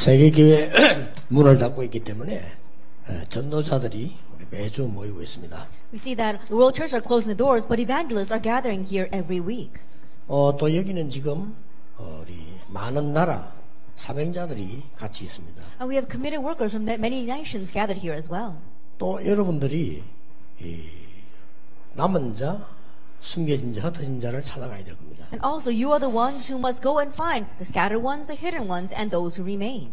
세계교회 문을 닫고 있기 때문에 에, 전도자들이 매주 모이고 있습니다. We see that the world churches are closing the doors, but evangelists are gathering here every week. 어, 또 여기는 지금 어, 우리 많은 나라 사명자들이 같이 있습니다. And we have committed workers from many nations gathered here as well. 또 여러분들이 이 남은 자, 숨겨진 자, 흩어진 자를 찾아가야 될 겁니다. And also, you are the ones who must go and find the scattered ones, the hidden ones, and those who remain.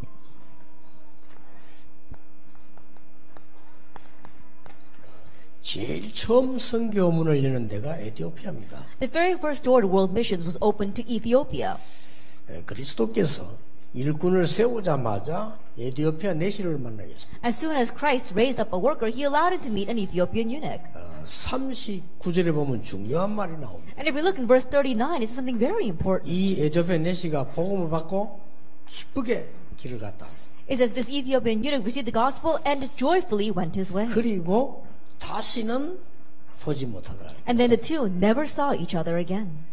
제일 처음 선교문을 여는 데가 에티오피아입니다. The very first door to world missions was opened to Ethiopia. 에, 그리스도께서 일꾼을 세우자마자 에티오피아 내시를 만나겠습니다. As soon as Christ raised up a worker, he allowed him to meet an Ethiopian eunuch. 어, 39절에 보면 중요한 말이 나옵니다. And if we look in verse 39, it says something very important. 이 에티오피아 내시가 복음을 받고 기쁘게 길을 갔다. It says this Ethiopian eunuch received the gospel and joyfully went his way. 그리고 다시는 보지 못하더라. And then the two never saw each other again.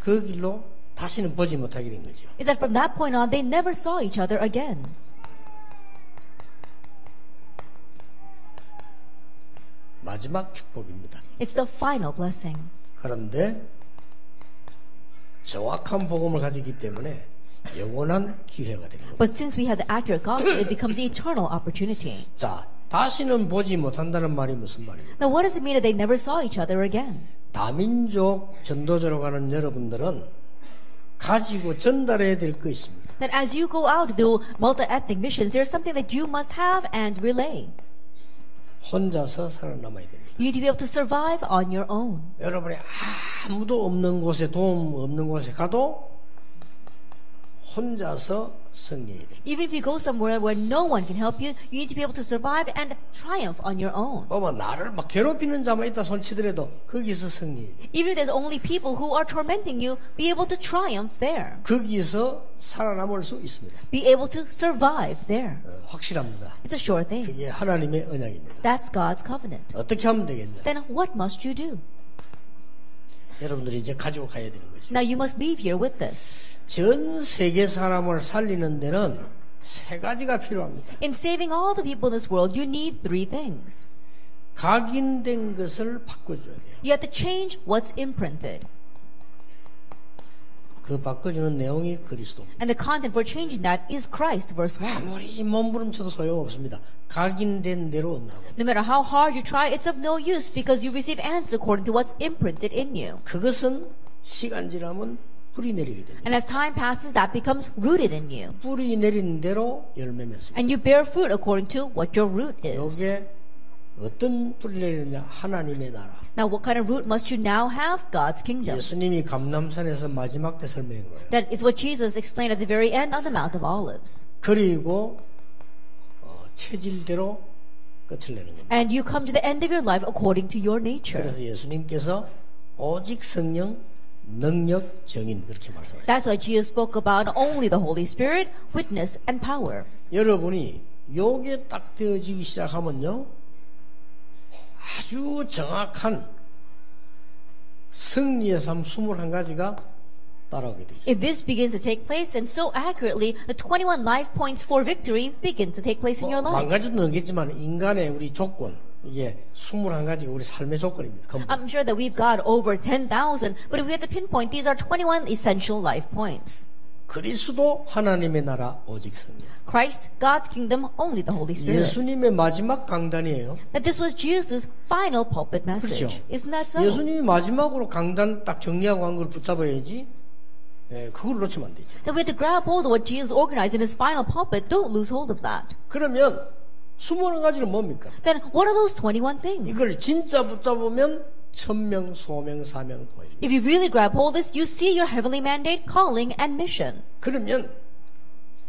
그 길로 다시는 보지 못하게 된 거죠. Is that from that point on, they never saw each other again. 마지막 축복입니다. It's the final blessing. 그런데 정확한 복음을 가지기 때문에 영원한 기회가 되는 겁니다. But since we have the accurate gospel, it becomes the eternal opportunity. 자, 다시는 보지 못한다는 말이 무슨 말입니까? Now, what does it mean that they never saw each other again? 다민족 전도자로 가는 여러분들은 가지고 전달해야 될거 있습니다. That as you go out to do multi-ethnic missions, there's something that you must have and relay. 혼자서 살아남아야 됩니다. You need to be able to survive on your own. 여러분이 아무도 없는 곳에 도움 없는 곳에 가도 혼자서 승리해야 됩니다. Even if you go somewhere where no one can help you, you need to be able to survive and triumph on your own. 어머 나를 막 괴롭히는 자만 있다 손치더라도 거기서 승리해야 돼요. Even if there's only people who are tormenting you, be able to triumph there. 거기서 살아남을 수 있습니다. Be able to survive there. 어, 확실합니다. It's a sure thing. 그게 하나님의 언약입니다. That's God's covenant. 어떻게 하면 되겠냐? Then what must you do? 여러분들이 이제 가지고 가야 되는 거죠. Now you must leave here with this. 전 세계 사람을 살리는 데는 세 가지가 필요합니다. In saving all the people in this world, you need three things. 각인된 것을 바꿔줘야 돼요. You have to change what's imprinted. 그 바꿔주는 내용이 그리스도. And the content for changing that is Christ, verse 1. 아무리 몸부림쳐도 소용없습니다. 각인된 대로 온다고. No matter how hard you try, it's of no use because you receive answers according to what's imprinted in you. 그것은 시간 지나면 뿌리 내리게 됩니다. And as time passes, that becomes rooted in you. 뿌리 내린 대로 열매 맺습니다. And you bear fruit according to what your root is. 요게 어떤 뿌리 내리느냐? 하나님의 나라. Now, what kind of root must you now have? God's kingdom. 예수님이 감남산에서 마지막 때 설명한 거예요. That is what Jesus explained at the very end on the Mount of Olives. 그리고 어, 체질대로 끝을 내는 겁니다. And you come to the end of your life according to your nature. 그래서 예수님께서 오직 성령, 능력, 정인 그렇게 말씀하셨어요. That's why Jesus spoke about only the Holy Spirit, witness, and power. 여러분이 요게 딱 되어지기 시작하면요. 아주 정확한 승리의 삶 21가지가 따라오게 되죠. If this begins to take place, and so accurately, the 21 life points for victory begin to take place in your 뭐, life. 망가져도 넘겠지만 인간의 우리 조건 이게 21가지가 우리 삶의 조건입니다. 근본. I'm sure that we've got over 10,000, but if we have to pinpoint, these are 21 essential life points. 그리스도 하나님의 나라 오직 성령. Christ, God's kingdom, only the Holy Spirit. 예수님의 마지막 강단이에요. That this was Jesus' final pulpit message. 그렇죠. Isn't that so? 예수님이 마지막으로 강단 딱 정리하고 한 걸 붙잡아야지. 예, 그걸 놓치면 안 되죠. That we have to grab hold of what Jesus organized in his final pulpit. Don't lose hold of that. 그러면 21가지는 뭡니까? Then what are those 21 things? 이걸 진짜 붙잡으면 천명, 소명, 사명, 도입니다. If you really grab hold of this, you see your heavenly mandate, calling, and mission. 그러면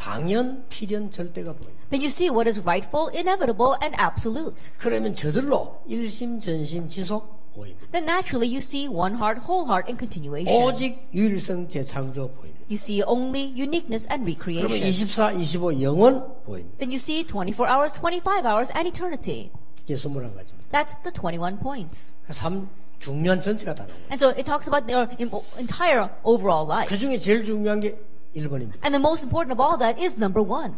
당연, 필연, 절대가 보입니다. Then you see what is rightful, inevitable, and absolute. 그러면 저절로 일심, 전심, 지속 보입니다. Then naturally you see one heart, whole heart, and continuation. 오직 유일성, 재창조 보입니다. You see only uniqueness and 그러면 recreation. 24, 25 영원 보입니다. Then you see 24 hours, 25 hours, and eternity. 이게 21가지입니다. That's the 21 points. 삶 중요한 전체가 다 나와요. And so it talks about their im- entire overall life. 그 중에 제일 중요한 게 1번입니다. And the most important of all that is number one.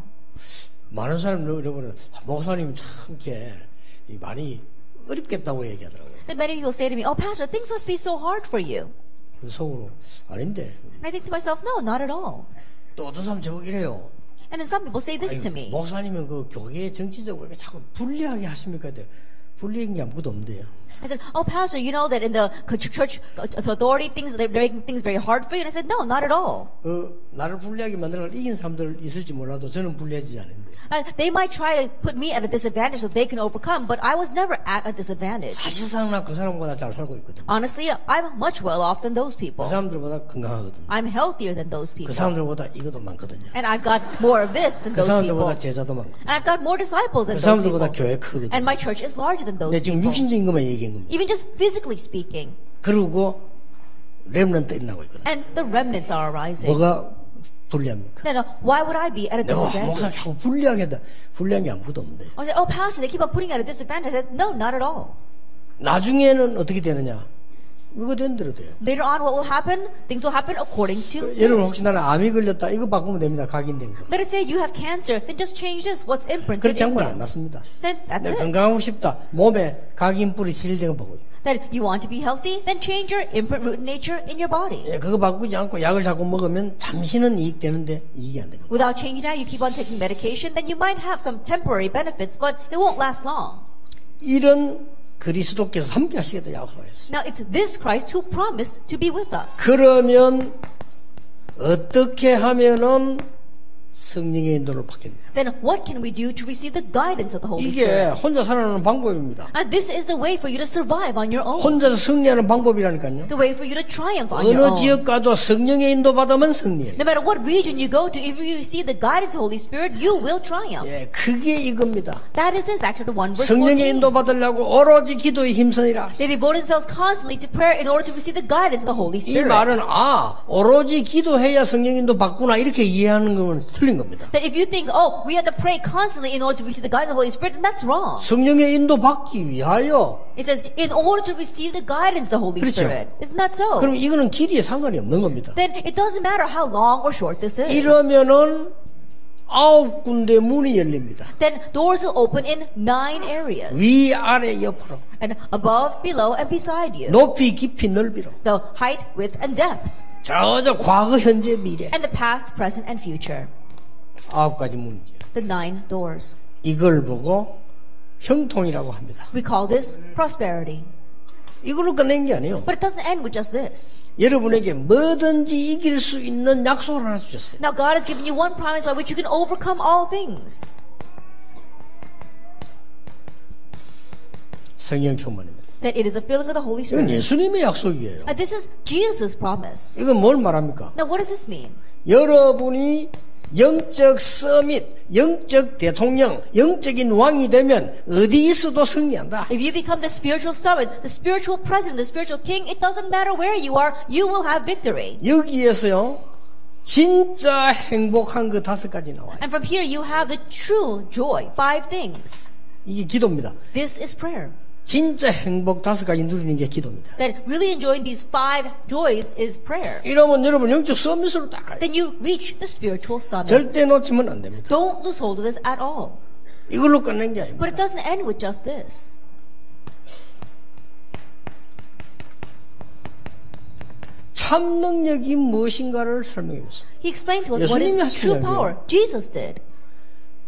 많은 사람들이 여러분 목사님 참 이렇게 이 많이 어렵겠다고 얘기하더라고요. Then many people say to me, Oh, Pastor, things must be so hard for you. 그 속으로 아닌데 And I think to myself, No, not at all. 또 어떤 사람 저거 이래요. And then some people say this to 아니, me. 목사님은 그 교회 정치적으로 자꾸 불리하게 하십니까? 근데 불리한 게 아무것도 없는데요. I said, Oh, Pastor, you know that in the church authority things, they're making things very hard for you. And I said, No, not at all. 어, 나를 불리하게 만들어 이긴 사람들 있을지 몰라도 저는 불리하지 않은데. Uh, they might try to put me at a disadvantage so they can overcome, but I was never at a disadvantage. 사실상 나 그 사람보다 잘 살고 있거든. Honestly, I'm much well off than those people. 그 사람들보다 건강하거든. I'm healthier than those 그 people. 사람들보다 이것도 많거든요. And I've got more of this than 그 those people. 사람들보다 제자도 많고. And I've got more disciples than 그 those 사람들보다 people. 교회 크거든. And my church is larger than those 내 지금 people. 육신적인 것만 얘기한 겁니다. Even just physically speaking. 그리고 렘넌트 일어나고 있거든. And the remnants are arising. 뭐가 불리합니까? Then uh, why would I be at a 내가 목사 disadvantage? 자꾸 불리하게 한다. 불리한 게 아무것도 없는데. I said, oh, Pastor, they keep on putting at a disadvantage. I said, no, not at all. 나중에는 어떻게 되느냐? 이거 된 대로 돼요. Later on, what will happen? Things will happen according to 여러분. 혹시 나는 암이 걸렸다. 이거 바꾸면 됩니다. 각인된 거. Let us say you have cancer, then just change this. What's imprinted 그렇지 않고는. 안 났습니다. Then that's it. 건강하고 싶다. 몸에 각인 뿌리 실된 거 바꿔요. That you want to be healthy, then change your imprint root nature in your body. 예, 그거 바꾸지 않고 약을 자꾸 먹으면 잠시는 이익 되는데 이익이 안 됩니다. Without changing that, you keep on taking medication, then you might have some temporary benefits, but it won't last long. 이런 그리스도께서 함께 하시겠다 약속하셨어요. Now, it's this Christ who promised to be with us. 그러면 어떻게 하면은 성령의 인도를 받겠냐? Then what can we do to receive the guidance of the Holy 이게 Spirit? 혼자 살아가는 방법입니다. And this is the way for you to survive on your own. 혼자서 승리하는 방법이라니까요. The way for you to triumph on your 어느 own. 지역 가도 성령의 인도 받으면 승리해요. No matter what region you go to, if you receive the guidance of the Holy Spirit, you will triumph. 예, 그게 이겁니다. That is Acts chapter 1, verse 성령의 14. 인도 받으려고 오로지 기도에 힘쓰니라. They devote themselves constantly to prayer in order to receive the guidance of the Holy 이 Spirit. 말은 아 오로지 기도해야 성령 인도 받구나 이렇게 이해하는 건 틀린 겁니다. That if you think, oh, we have to pray constantly in order to receive the guidance of the Holy Spirit, then that's wrong. 성령의 인도 받기 위하여 It says, in order to receive the guidance of the Holy 그렇죠. Spirit. Isn't that so? 그럼 이거는 길이에 상관이 없는 겁니다. Then it doesn't matter how long or short this is. 이러면은 아홉 군데 문이 열립니다. Then doors will open in nine areas. 위 아래 옆으로 And above, below, and beside you. 높이 깊이 넓이로 The height, width, and depth. 저저 과거 현재 미래 And the past, present, and future. 아홉 가지 문이죠. The nine doors. 이걸 보고 형통이라고 합니다. We call this prosperity. 이걸로 끝낸 게 아니에요. But it doesn't end with just this. 여러분에게 뭐든지 이길 수 있는 약속을 하나 주셨어요. Now God has given you one promise by which you can overcome all things. 성령 충만입니다. That it is a filling of the Holy 이건 Spirit. 예수님의 약속이에요. And this is Jesus' promise. 이건 뭘 말합니까? Now what does this mean? 여러분이 영적 서밋, 영적 대통령, 영적인 왕이 되면 어디 있어도 승리한다. If you become the spiritual summit, the spiritual president, the spiritual king, it doesn't matter where you are, you will have victory. 여기에서요, 진짜 행복한 그 다섯 가지 나와요. And from here you have the true joy, five things. 이게 기도입니다. This is prayer. 진짜 행복 다섯 가지 누리는 게 기도입니다. That really enjoying these five joys is prayer. 이러면 여러분 영적 서밋으로 딱 가요. Then you reach the spiritual summit. 절대 놓치면 안 됩니다. Don't lose hold of this at all. 이걸로 끝낸 게 아닙니다. But it doesn't end with just this. 참 능력이 무엇인가를 설명해 줬습니다. He explained to us what is true power. Jesus did.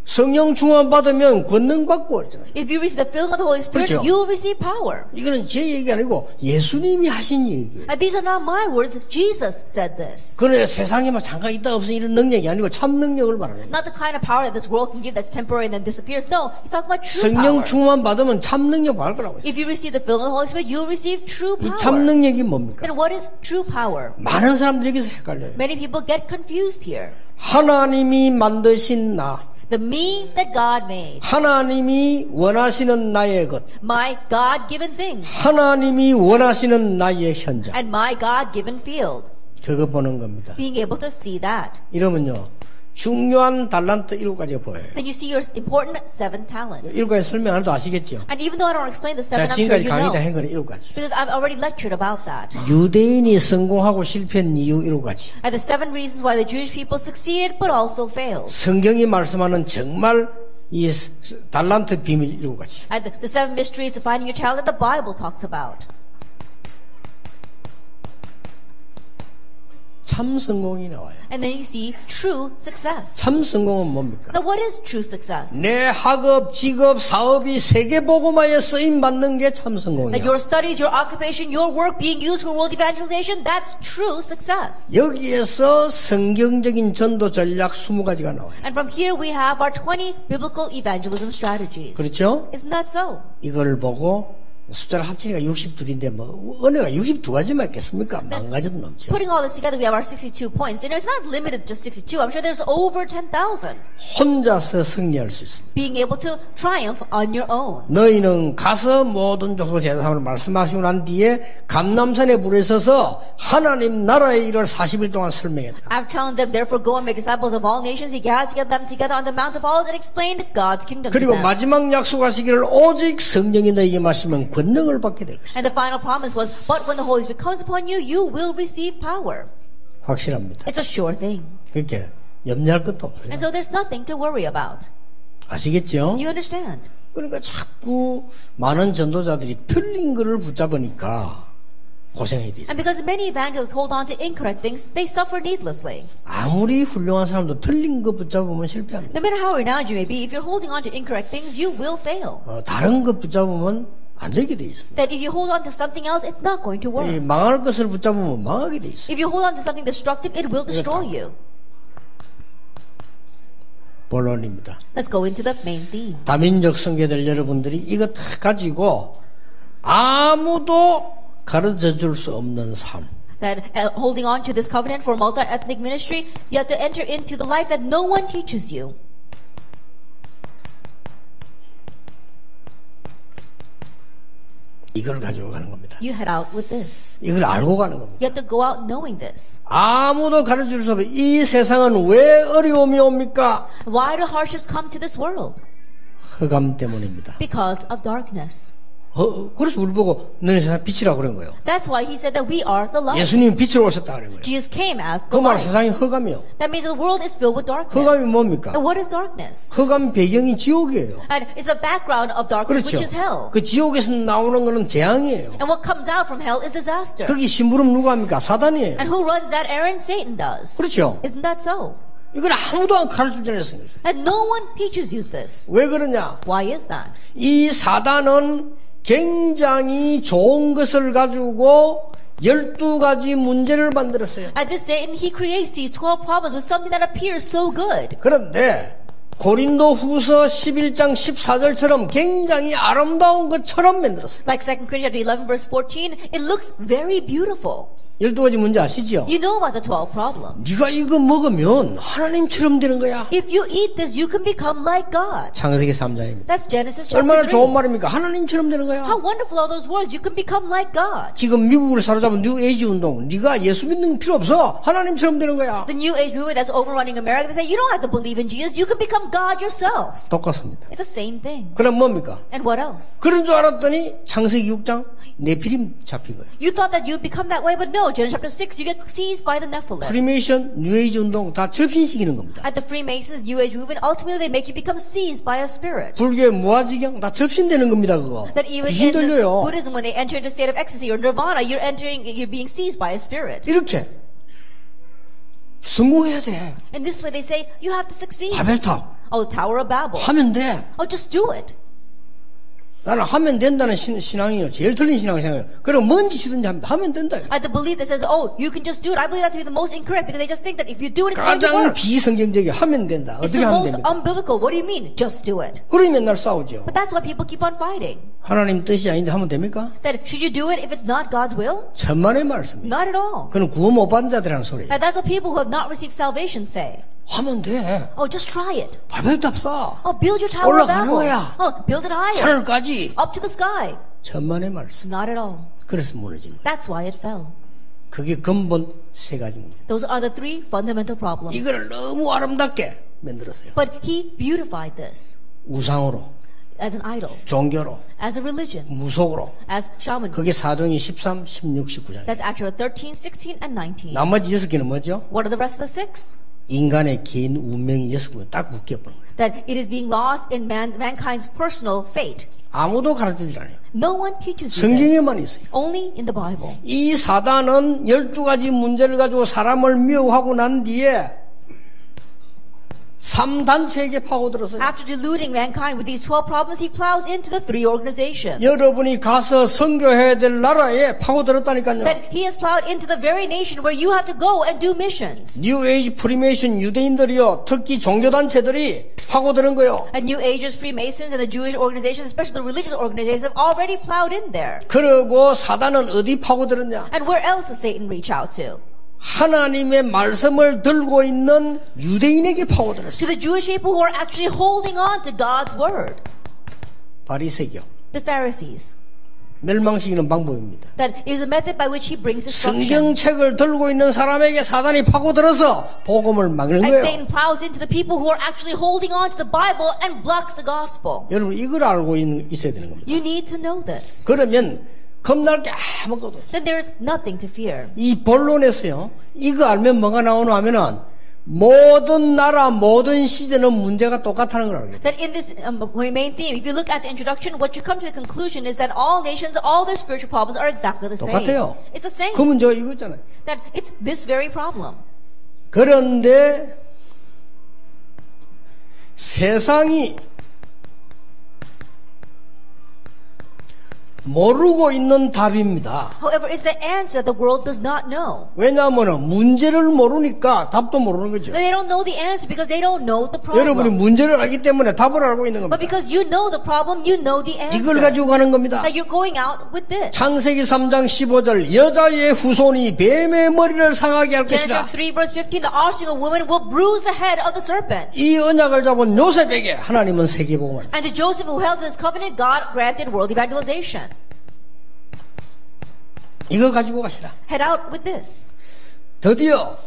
성령 충만 받으면 권능 받고 그랬잖아요. If you receive the filling of the Holy Spirit, 그렇죠. you will receive power. 이거는 제 얘기 아니고 예수님이 하신 얘기예요. And these are not my words. Jesus said this. 그래 세상에 막 잠깐 있다 없으니 이런 능력이 아니고 참 능력을 말하는 거예요. Not the kind of power that this world can give that's temporary and then disappears. No, he's talking about true 성령 power. 충만 받으면 참 능력 받을 거라고 했어요. If you receive the filling of the Holy Spirit, you'll receive true 이참 power. 능력이 뭡니까? Then what is true power? 많은 사람들이 여기서 헷갈려요. Many people get confused here. 하나님이 만드신 나, The me that God made, 하나님이 원하시는 나의 것, my God-given thing, 하나님이 원하시는 나의 현장. and my God-given field. 그거 보는 겁니다. Being able to see that. 이러면요, 중요한 달란트 일곱 가지가 보여요. then you see your important seven talents. 일곱 가지 설명 안 해도 아시겠죠? And even though I don't explain the seven, 제가 I'm sure 지금까지 you 강의 다. 한 거는 일곱 가지. Because I've already lectured about that. 유대인이 성공하고 실패한 이유 일곱 가지. And the seven reasons why the Jewish people succeeded but also failed. 성경이 말씀하는 정말 이 스- 달란트 비밀 일곱 가지. And the, the seven mysteries to finding your child that the Bible talks about. 참 성공이 나와요. And then you see true success. 참 성공은 뭡니까? Now what is true success? 내 학업, 직업, 사업이 세계 복음화에 쓰임 받는 게 참 성공이야. your studies, your occupation, your work being used for world evangelization, that's true success. 여기에서 성경적인 전도 전략 20가지가 나와요. And from here we have our 20 biblical evangelism strategies. 그렇죠? Isn't that so? 이걸 보고 숫자를 합치니까 62인데 뭐 은혜가 62가지만 있겠습니까? 만 가지도 넘죠. Putting all this together, we have our 62 points. Know, it's not limited to just 62. I'm sure there's over 10,000 혼자서 승리할 수 있습니다. being able to triumph on your own. 너희는 가서 모든 족속 제사함을 말씀하시고 난 뒤에 감남산에 불에 서서 하나님 나라의 일을 40일 동안 설명했다. I've telling them, therefore go and make disciples of all nations. He gathered them together on the Mount of Olives and explained God's kingdom 그리고. 마지막 약속하시기를 오직 성령이 너희에게 마시면 권능을 받게 될 것이다. And the final promise was, but when the Holy Spirit comes upon you, you will receive power. 확실합니다. It's a sure thing. 그렇게 염려할 것도 없어요. And so there's nothing to worry about. 아시겠죠? You understand? 그러니까 자꾸 많은 전도자들이 틀린 거를 붙잡으니까 고생해야 돼요. And because many evangelists hold on to incorrect things, they suffer needlessly. 아무리 훌륭한 사람도 틀린 거 붙잡으면 실패합니다. No matter how renowned you may be, if you're holding on to incorrect things, you will fail. 어, 다른 거 붙잡으면 안 되게 돼 있습니다. That if you hold on to something else, it's not going to 이 work. 망할 것을 붙잡으면 망하게 돼 있어요. If you hold on to something destructive, it will destroy you. 본론입니다. Let's go into the main theme. 다민족 성교들 여러분들이 이거 다 가지고 아무도 가르쳐 줄 수 없는 삶. That uh, holding on to this covenant for multi-ethnic ministry, you have to enter into the life that no one teaches you. 이걸 가지고 가는 겁니다. You head out with this. 이걸 알고 가는 겁니다. You have to go out knowing this. 아무도 가르쳐 줄수 없어요. 이 세상은 왜 어려움이 옵니까? Why do hardships come to this world? 흑암 때문입니다. Because of darkness. 어, 그래서 우리 보고 너네 세상 빛이라고 그런 거예요. That's why he said that we are the light. 예수님이 빛으로 오셨다 그런 거예요. Jesus came as 그 the 말 light. 세상이 흑암이요. That means the world is filled with darkness. 흑암이 뭡니까? And what is darkness? 흑암 배경이 지옥이에요. And it's the background of darkness, 그렇죠. which is hell. 그 지옥에서 나오는 거는 재앙이에요. And what comes out from hell is disaster. 거기 심부름 누가 합니까? 사단이에요. And who runs that errand? Satan does. 그렇죠. Isn't that so? 이걸 아무도 안 가르쳐 주지 않았어요. And no one teaches you this. 왜 그러냐? Why is that? 이 사단은 굉장히 좋은 것을 가지고 12가지 문제를 만들었어요. At this Satan, he creates these 12 problems with something that appears so good. 그런데 고린도 후서 11장 14절처럼 굉장히 아름다운 것처럼 만들었어요. Like 2 Corinthians chapter 11 verse 14, it looks very beautiful. 12가지 문제 아시죠? You know about the 12 problems. 네가 이거 먹으면 하나님처럼 되는 거야. If you eat this, you can become like God. 창세기 3장입니다. That's Genesis chapter 얼마나 3. 좋은 말입니까? 하나님처럼 되는 거야. How wonderful are those words? You can become like God. 지금 미국을 사로잡은 뉴 에이지 운동. 네가 예수 믿는 필요 없어. 하나님처럼 되는 거야. The New Age movement that's overrunning America, they say you don't have to believe in Jesus. You can become God yourself. 똑같습니다. It's the same thing. 그럼 뭡니까? And what else? 그런 줄 알았더니 창세기 6장 네피림 잡힌 거예요. You thought that you'd become that way, but no. Genesis chapter 6, you get seized by the Nephilim. 프리메이션, 뉴에이지 운동 다 접신시키는 겁니다. At the Freemasons, New Age movement, ultimately they make you become seized by a spirit. 불교의 무아지경 다 접신되는 겁니다. 그거. That even 귀신 들려요. Buddhism, when they enter into state of ecstasy or nirvana, you're entering, you're being seized by a spirit. 이렇게 성공해야 돼. In this way, they say you have to succeed. 바벨탑 Oh, the Tower of Babel. 하면 돼. Oh, just do it. 나는 하면 된다는 신, 신앙이요. 제일 틀린 신앙 생각해요. 그럼 뭔 짓이든지 하면, 하면 된다. I have the belief that says, oh, you can just do it. I believe that to be the most incorrect because they just think that if you do it, it's going to 가장 work. 비성경적이 하면 된다. It's 어떻게 the 하면 most 됩니까? unbiblical. What do you mean? Just do it. 그러니 맨날 싸우죠. But that's why people keep on fighting. 하나님 뜻이 아닌데 하면 됩니까? That should you do it if it's not God's will? 천만의 말씀이에요. Not at all. 그건 구원 못 받은 자들이라는 소리예요. And that's what people who have not received salvation say. 하면 돼. Oh, just try it. 바벨탑 쌓아. Oh, build your Tower of 올라가는 Babel. 거야. Oh, build it higher. 하늘까지. Up to the sky. 천만의 말씀. Not at all. 그래서 무너진 거예요. That's why it fell. 그게 근본 세 가지입니다. Those are the three fundamental problems. 이걸 너무 아름답게 만들었어요. But he beautified this 우상으로, as an idol, 종교로, as a religion, 무속으로. as shaman. 그게 사도행전 13, 16, 19장. That's Acts 13, 16, and 19. 나머지 여섯 개는 뭐죠? What are the rest of the six? 인간의 개인 운명이 여섯 개딱 묶여버린 거예요. That it is being lost in man, mankind's personal fate. 아무도 가르쳐주지 않아요. No one teaches. 성경에만 있어요. Only in the Bible. 이 사단은 12가지 문제를 가지고 사람을 미혹하고 난 뒤에 3단체에게 파고들었어요. After deluding mankind with these 12 problems, he plows into the three organizations. 여러분이 가서 선교해야 될 나라에 파고들었다니까요. That he has plowed into the very nation where you have to go and do missions. 뉴 에이지 프리메이션 유대인들이요. 특히 종교단체들이 파고드는 거예요. And New Ages, Freemasons, and the Jewish organizations, especially the religious organizations, have already plowed in there. 그리고 사단은 어디 파고들었냐? And where else does Satan reach out to? 하나님의 말씀을 들고 있는 유대인에게 파고들었어요. To the Jewish people who are actually holding on to God's word. 바리새교. The Pharisees. 멸망시키는 방법입니다. That is a method by which he brings. 성경책을 들고 있는 사람에게 사단이 파고들어서 복음을 막는 And 거예요. Satan plows into the people who are actually holding on to the Bible and blocks the gospel. 여러분 이걸 알고 있, 있어야 되는 겁니다. You need to know this. 그러면 겁날 게 아무것도 없어요. Then there is nothing to fear. 이 본론에서요. 이거 알면 뭐가 나오나 하면은 모든 나라 모든 시대는 문제가 똑같다는 걸 알게. That in this um, main theme, if you look at the introduction, what you come to the conclusion is that all nations, all their spiritual problems are exactly the same. 똑같아요. It's the same. 그 문제가 이거잖아요. That it's this very problem. 그런데 세상이 모르고 있는 답입니다. However, it's the answer the world does not know. 왜냐하면 문제를 모르니까 답도 모르는 거죠. They don't know the answer because they don't know the 여러분이 problem. 문제를 알기 때문에 답을 알고 있는 But 겁니다. because you know the problem, you know the 이걸 answer. 가지고 가는 겁니다. That you're going out with this. 창세기 3장 15절 여자의 후손이 뱀의 머리를 상하게 할 것이다. Genesis 3 verse 15, the offspring of woman will bruise the head of the serpent. 이 언약을 잡은 요셉에게 하나님은 세계복음을 And to Joseph who held this covenant, God granted world evangelization. 이거 가지고 가시라. Head out with this. 드디어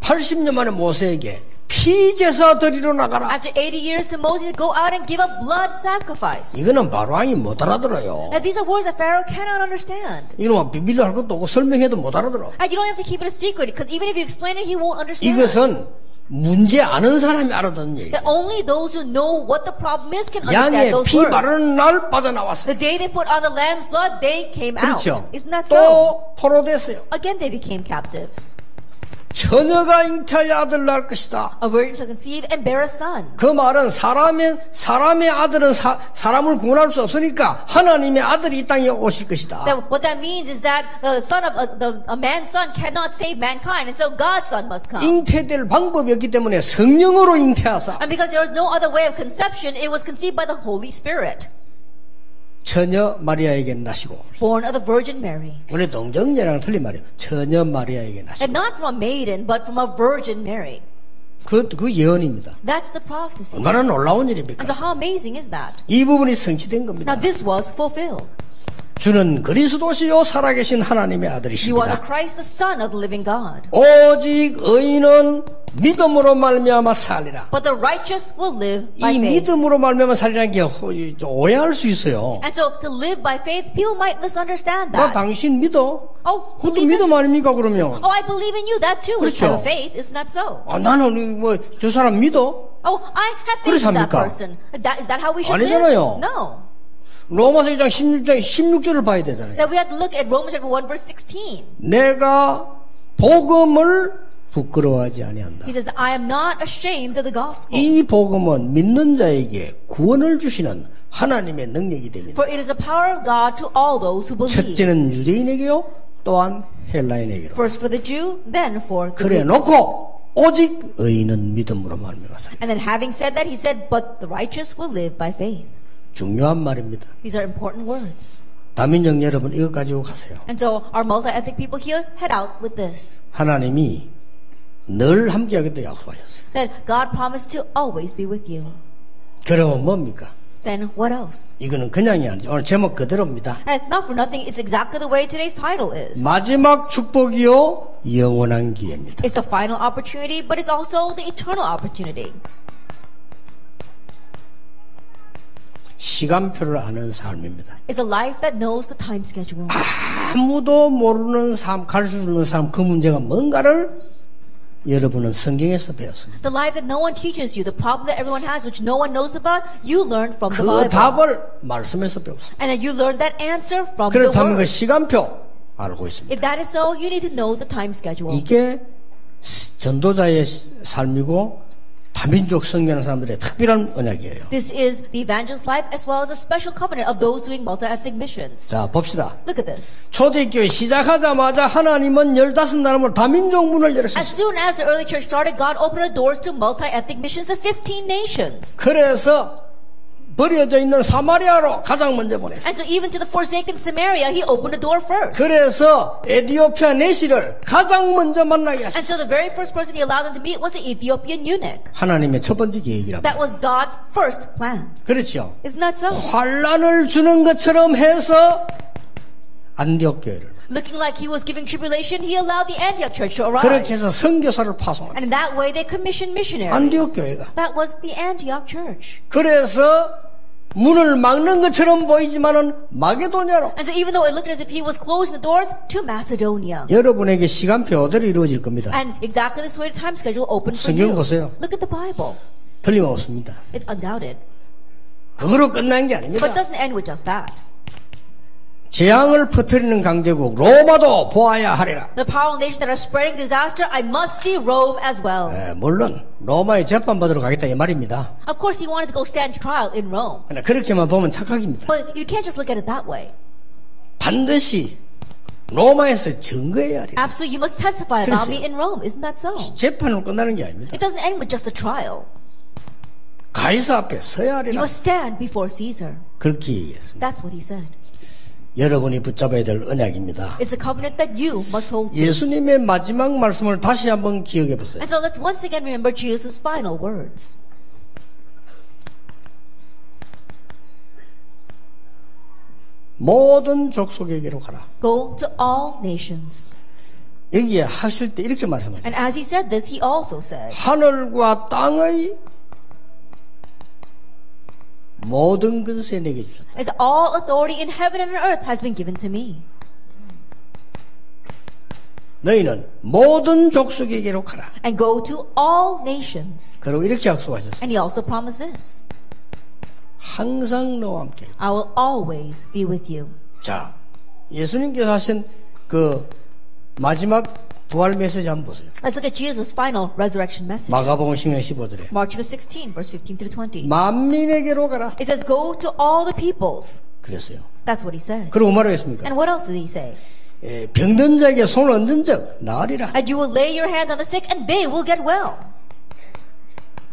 80년 만에 모세에게 피 제사 드리러 나가라. After 80 years to Moses, go out and give a blood sacrifice. 이거는 바로왕이 못 알아들어요. Now these are words that Pharaoh cannot understand. 이놈아 비밀로 할 것도 없고 설명해도 못 알아들어. And you don't have to keep it a secret because even if you explain it, he won't understand. 이것은 문제 아는 사람이 알아듣는 얘기예요. That only those who know what the problem is can understand 양의 those 피 words. 바르는 날 빠져나왔어요. The day they put on the lamb's blood, they came out. 그렇죠. Isn't that so? 또 포로됐어요. Again, they became captives. 처녀가 잉태하여 아들 낳을 것이다. A virgin shall conceive and bear a son. 그 말은 사람의 사람의 아들은 사, 사람을 구원할 수 없으니까 하나님의 아들이 이 땅에 오실 것이다. That what that means is that the son of uh, the a man's son cannot save mankind, and so God's son must come. 잉태될 방법이 없기 때문에 성령으로 잉태하사 And because there was no other way of conception, it was conceived by the Holy Spirit, 처녀 마리아에게 나시고 born of the Virgin Mary, 원래 동정녀랑 틀린 말이에요. 처녀 마리아에게 나시고 and not from a maiden, but from a Virgin Mary. 그, 그 예언입니다. That's the prophecy. 얼마나 놀라운 And 일입니까? so, how amazing is that? 이 부분이 성취된 겁니다. Now, this was fulfilled. 주는 그리스도시요 살아계신 하나님의 아들이십니다. 오직 의인은 믿음으로 말미암아 살리라. But the righteous will live by 이. 믿음으로 말미암아 살리라는 게 오해할 수 있어요. And so, to live by faith, people might misunderstand 나 that. 당신 믿어? Oh, 그것도 믿음 in, 아닙니까 그러면? oh, I believe in you. That too is 그렇죠. kind of faith. Isn't that so? 아, 나는 뭐 저 사람 믿어? Oh, I have faith 그래서 in that person. That, is that how we should 아니잖아요. live? No. 로마서 1장 16장 16절을 봐야 되잖아요. That we have to look at Romans chapter 1 verse 16. 내가 복음을 부끄러워하지 아니한다. He says, I am not ashamed of the gospel. 이 복음은 믿는 자에게 구원을 주시는 하나님의 능력이 됩니다. For it is the power of God to all those who believe. 첫째는 유대인에게요, 또한 헬라인에게로. First for the Jew, then for the 그래. 놓고 오직 의인은 믿음으로 말미암아 살. And then having said that, he said, but the righteous will live by faith. 중요한 말입니다. These are important words. 다민족 여러분 이것 가지고 가세요. And so our multi-ethnic people here head out with this. 하나님이 늘 함께하겠다 약속하셨어요. That God promised to always be with you. 그러면 뭡니까? then what else? 이거는 그냥이 아니죠. 오늘 제목 그대로입니다. And not for nothing, it's exactly the way today's title is. 마지막 축복이요 영원한 기회입니다. It's the final opportunity, but it's also the eternal opportunity. 시간표를 아는 삶입니다. It's a life that knows the time schedule. 아무도 모르는 삶, 갈수 없는 삶, 그 문제가 뭔가를 여러분은 성경에서 배웠습니다. The life that no one teaches you, the problem that everyone has, which no one knows about, you learn from the 그 Bible. 답을 말씀에서 배웠습니다. And then you learn that answer from the 그렇다면 그 Word. 시간표 알고 있습니다. If that is so, you need to know the time schedule. 이게 시- 전도자의 시- 삶이고 다민족 성경하는 사람들의 특별한 언약이에요. This is the evangelist life as well as a special covenant of those doing multi-ethnic missions. 자 봅시다. Look at this. 초대교회 시작하자마자 하나님은 열다섯 나라로 다민족 문을 As 열었습니다. soon as the early church started, God opened the doors to multi-ethnic missions of 15 nations. 그래서 버려져 있는 사마리아로 가장 먼저 보냈어요. And so even to the forsaken Samaria, he opened the door first. 그래서 에디오피아 내시를 가장 먼저 만나게 하셨어요. so the very first person he allowed them to meet was the Ethiopian eunuch. 하나님의 첫 번째 계획이랍니다. That was God's first plan. 그렇죠. Isn't that so? 환란을 주는 것처럼 해서 안디옥 교회를 Looking like he was giving tribulation, he allowed the Antioch church to 그렇게 arise. 해서 선교사를 파송합니다. And in that way, they commissioned missionaries. 안디옥 교회가 That was the Antioch church. 그래서 문을 막는 것처럼 보이지만은 마게도냐로 And so even though it looked as if he was closing the doors to Macedonia. 여러분에게 시간표대로 이루어질 겁니다. And exactly this way the time schedule opened for 성경 you. 보세요. Look at the Bible. 틀림없습니다. It's undoubted. 그거로 끝난 게 But 아닙니다. it doesn't end with just that. 재앙을 퍼뜨리는 강대국 로마도 보아야 하리라. The powerful nations that are spreading disaster, I must see Rome as well. 예, 물론 로마에 재판 받으러 가겠다 이 말입니다. Of course, he wanted to go stand trial in Rome. 그러나 그렇게만 보면 착각입니다. But you can't just look at it that way. 반드시 로마에서 증거해야 하리라. Absolutely, you must testify about me in Rome. Isn't that so? 재판으로 끝나는 게 아닙니다. It doesn't end with just a trial. 가이사 앞에 서야 You 하리라. must stand before Caesar. 그렇게 얘기했습니다. That's what he said. 여러분이 붙잡아야 될 언약입니다. It's a covenant that you must hold to. 예수님의 마지막 말씀을 다시 한번 기억해 보세요. And so let's once again remember Jesus' final words. 모든 족속에게로 가라. Go to all nations. 여기에 하실 때 이렇게 말씀하셨어요. And as he said this, he also said, 하늘과 땅의 모든 근세 내게 주셨다. As all authority in heaven and on earth has been given to me. 너희는 모든 족속에게로 가라. And go to all nations. 그리고 이렇게 약속하셨어요. And he also promised this. 항상 너와 함께. I will always be with you. 자, 예수님께서 하신 그 마지막 부활 메시지 한번 보세요. Let's look at Jesus' final resurrection message. 마가복음 10장 15절에 Mark chapter 16, verse 15 through 20. 만민에게로 가라. It says, Go to all the peoples. 그랬어요. That's what he said. 그리고 뭐라겠습니까? And what else did he say? 예, 병든 자에게 손을 얹은 적 나으리라. And you will lay your hand on the sick and they will get well.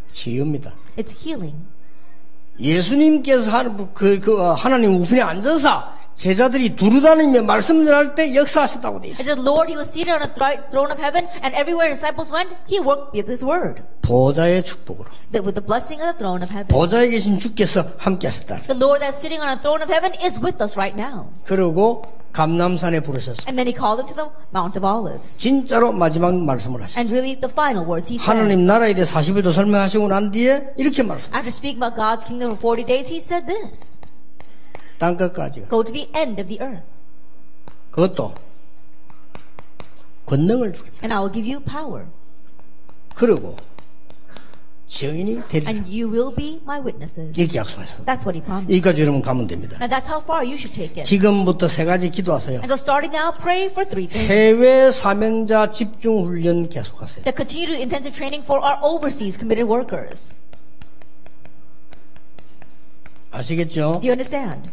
치유입니다. It's healing. 예수님께서 하는 그, 그 어, 하나님 우편에 앉아서 제자들이 두루다니며 말씀 전할 때 역사하셨다고 돼 It 있어요. said, Lord, he was seated on a throne of heaven, and everywhere his disciples went, he worked with his word. 보좌의 축복으로 That with the blessing of the throne of heaven. 보좌에 계신 주께서 함께 하셨다. The Lord that's sitting on a throne of heaven is with us right now. 그리고 감남산에 부르셨습니다. And then he called him to the Mount of Olives. 진짜로 마지막 말씀을 하셨어요. And really, the final words he said. 하나님 나라에 대해 40일도 설명하시고 난 뒤에 이렇게 말씀. After speaking about God's kingdom for 40 days, he said this 땅 끝까지. Go to the end of the earth, 그것도 권능을 주겠다. and I will give you power, 그리고 증인이 되리라. and you will be my witnesses. 이렇게 약속하셨어요. That's what he promised. 여기까지 여러분 가면 됩니다. And that's how far you should take it. 지금부터 세 가지 기도하세요. And so starting now, pray for three things. 해외 사명자 집중 훈련 계속하세요. That continue to intensive training for our overseas committed workers. 아시겠죠? Do you understand?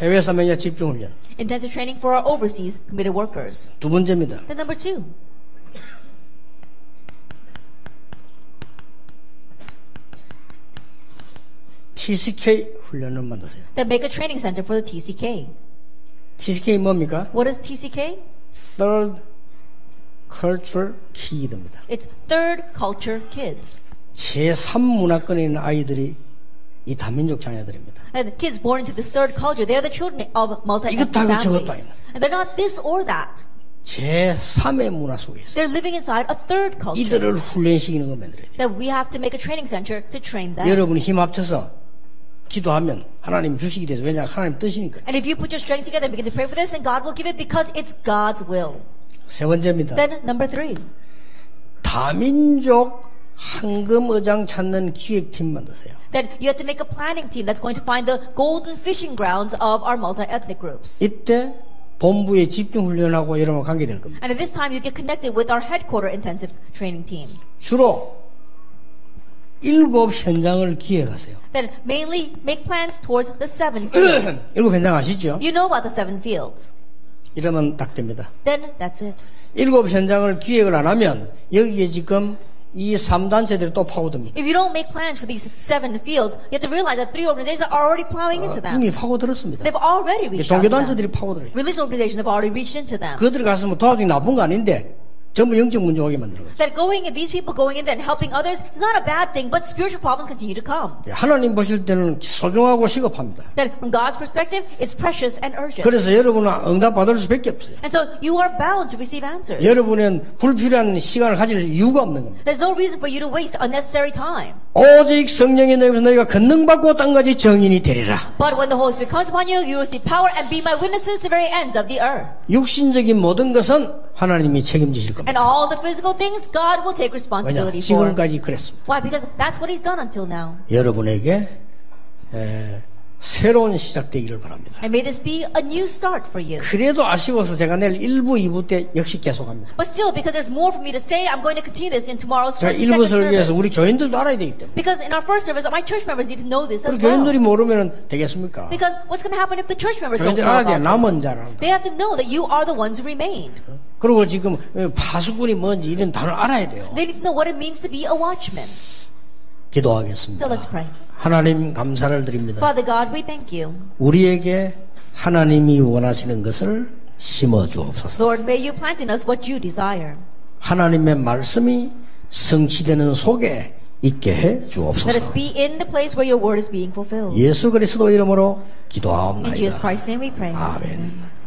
해외 사명자 집중 훈련. Intensive training for our overseas committed workers. 두 번째입니다. Then number two, TCK 훈련을 만드세요. that make a training center for the TCK. TCK 뭡니까? What is TCK? Third Culture Kid입니다. It's third culture kids. 제3 문화권에 있는 아이들이 이 다민족 자녀들입니다. And the kids born into this third culture, they are the children of multi-ethnic 이것도 아니고 저것도 families. 아니고. And they're not this or that. 제3의 문화 속에서 They're living inside a third culture. 이들을 훈련시키는 걸 만들어야 돼요. That we have to make a training center to train them. 여러분이 힘 합쳐서 기도하면 하나님 주시게 돼서 왜냐 하나님 뜻이니까. And if you put your strength together and begin to pray for this, then God will give it because it's God's will. 세 번째입니다. Then number three, 다민족 황금 어장 찾는 기획팀 만드세요. that you have to make a planning team that's going to find the golden fishing grounds of our multi-ethnic groups. 이때 본부에 집중 훈련하고 여러분 관계될 겁니다. And at this time, you get connected with our headquarter intensive training team. 주로 일곱 현장을 기획하세요. Then mainly make plans towards the seven fields. 일곱 현장 아시죠? You know about the seven fields. 이러면 딱 됩니다. Then that's it. 일곱 현장을 기획을 안 하면 여기에 지금 이 3단체들이 또 파고듭니다. If you don't make plans for these seven fields, you have to realize that three organizations are already plowing into them. 이미 파고들었습니다. They've already reached. 종교단체들이 파고들어요. Religious organizations have already reached into them. 그들이 가서 뭐 도와주기 나쁜 거 아닌데 전부 영적 문제 오게 만드는 거죠. That going in, these people going in there and helping others is not a bad thing, but spiritual problems continue to come. 하나님 보실 때는 소중하고 시급합니다. That from God's perspective, it's precious and urgent. 그래서 여러분은 응답 받을 수밖에 없어요. And so you are bound to receive answers. 여러분은 불필요한 시간을 가질 이유가 없는 겁니다. There's no reason for you to waste unnecessary time. 오직 성령의 내면서 너희가 권능 받고 땅까지 정인이 되리라. But when the Holy Spirit comes upon you, you receive power and be my witnesses to the very ends of the earth. 육신적인 모든 것은 하나님이 책임지실 겁니다. And all the physical things, God will take 왜냐? responsibility for. 지금까지 그랬습니다. Why? Because that's what He's done until now. 여러분에게 에, 새로운 시작되기를 바랍니다. And may this be a new start for you. 그래도 아쉬워서 제가 내일 1부, 2부 때 역시 계속합니다. But still, because there's more for me to say, I'm going to continue this in tomorrow's first and second 1부를 위해서 service. 우리 교인들도 알아야 되기 때문에. Because in our first service, my church members need to know this 우리 as well. 교인들이 모르면 되겠습니까? Because what's going to happen if the church members don't 교인들이 know 알아야 돼요. about 남은 this? 자라. They have to know that you are the ones who remained. 그리고 지금 파수꾼이 뭔지 이런 단어 알아야 돼요. They need to know what it means to be a watchman. 기도하겠습니다. So let's pray. 하나님 감사를 드립니다. Father God, we thank you. 우리에게 하나님이 원하시는 것을 심어 주옵소서. Lord, may you plant in us what you desire. 하나님의 말씀이 성취되는 속에 있게 해 Let us 주옵소서. be in the place where your word is being fulfilled. 예수 그리스도 이름으로 In 기도하옵나이다. Jesus Christ's name we pray. 아멘.